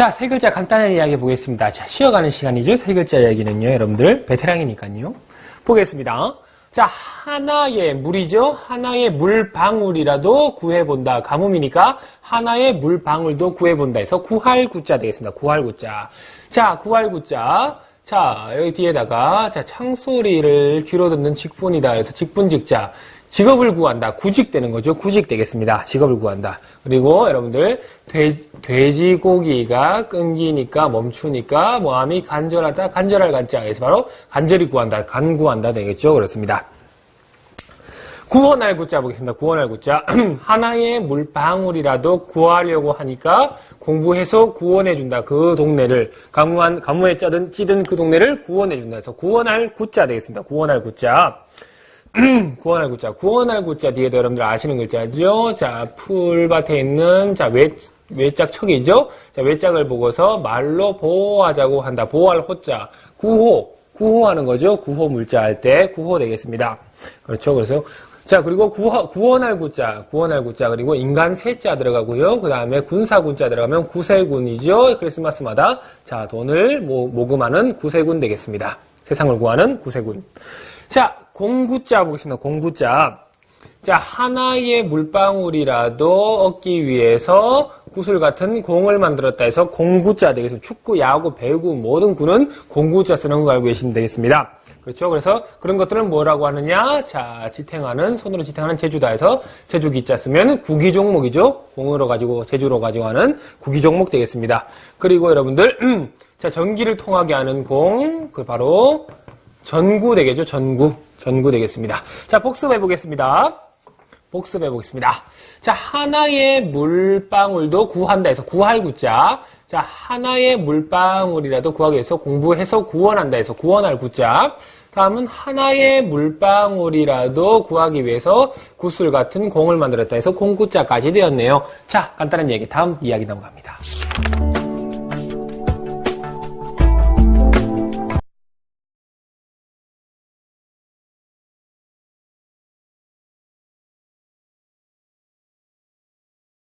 자, 세 글자 간단한 이야기 보겠습니다. 자, 쉬어가는 시간이죠. 세 글자 이야기는요, 여러분들. 베테랑이니까요. 보겠습니다. 자, 하나의 물이죠. 하나의 물방울이라도 구해본다. 가뭄이니까 하나의 물방울도 구해본다 해서 구할 구자 되겠습니다. 구할 구자. 자, 구할 구자. 자, 여기 뒤에다가 자, 창소리를 귀로 듣는 직분이다. 그래서 직분 직자. 직업을 구한다. 구직되는 거죠. 구직 되겠습니다. 직업을 구한다. 그리고 여러분들 돼, 돼지고기가 끊기니까 멈추니까 뭐함이 간절하다. 간절할 간자. 그래서 바로 간절히 구한다. 간구한다 되겠죠. 그렇습니다. 구원할 구자 보겠습니다. 구원할 구자. 하나의 물방울이라도 구하려고 하니까 공부해서 구원해준다. 그 동네를, 가무한, 가무에 쩌든 찌든 그 동네를 구원해준다. 해서 구원할 구자 되겠습니다. 구원할 구자. 구원할 구자. 구원할 구자 뒤에도 여러분들 아시는 글자죠? 자, 풀밭에 있는, 자, 외, 외짝 척이죠? 자, 외짝을 보고서 말로 보호하자고 한다. 보호할 호자. 구호. 구호하는 거죠? 구호 물자 할 때 구호 되겠습니다. 그렇죠? 그래서 자, 그리고 구하, 구원할 구자, 구원할 구자, 그리고 인간 세자 들어가고요. 그 다음에 군사 군자 들어가면 구세군이죠. 크리스마스마다. 자, 돈을 모, 모금하는 구세군 되겠습니다. 세상을 구하는 구세군. 자, 공구자 보겠습니다. 공구자. 자, 하나의 물방울이라도 얻기 위해서 구슬 같은 공을 만들었다 해서 공구자 되겠습니다. 축구, 야구, 배구 모든 구는 공구자 쓰는 거 알고 계시면 되겠습니다. 그렇죠. 그래서 그런 것들은 뭐라고 하느냐? 자, 지탱하는, 손으로 지탱하는 제주다 해서 제주 기자 쓰면 구기 종목이죠. 공으로 가지고, 제주로 가지고 하는 구기 종목 되겠습니다. 그리고 여러분들, 음, 자, 전기를 통하게 하는 공, 그 바로 전구 되겠죠. 전구. 전구 되겠습니다. 자, 복습해 보겠습니다. 복습해 보겠습니다. 자, 하나의 물방울도 구한다 해서 구할 구자. 자, 하나의 물방울이라도 구하기 위해서 공부해서 구원한다 해서 구원할 구자. 다음은 하나의 물방울이라도 구하기 위해서 구슬 같은 공을 만들었다 해서 공구자까지 되었네요. 자, 간단한 얘기 다음 이야기 넘어갑니다.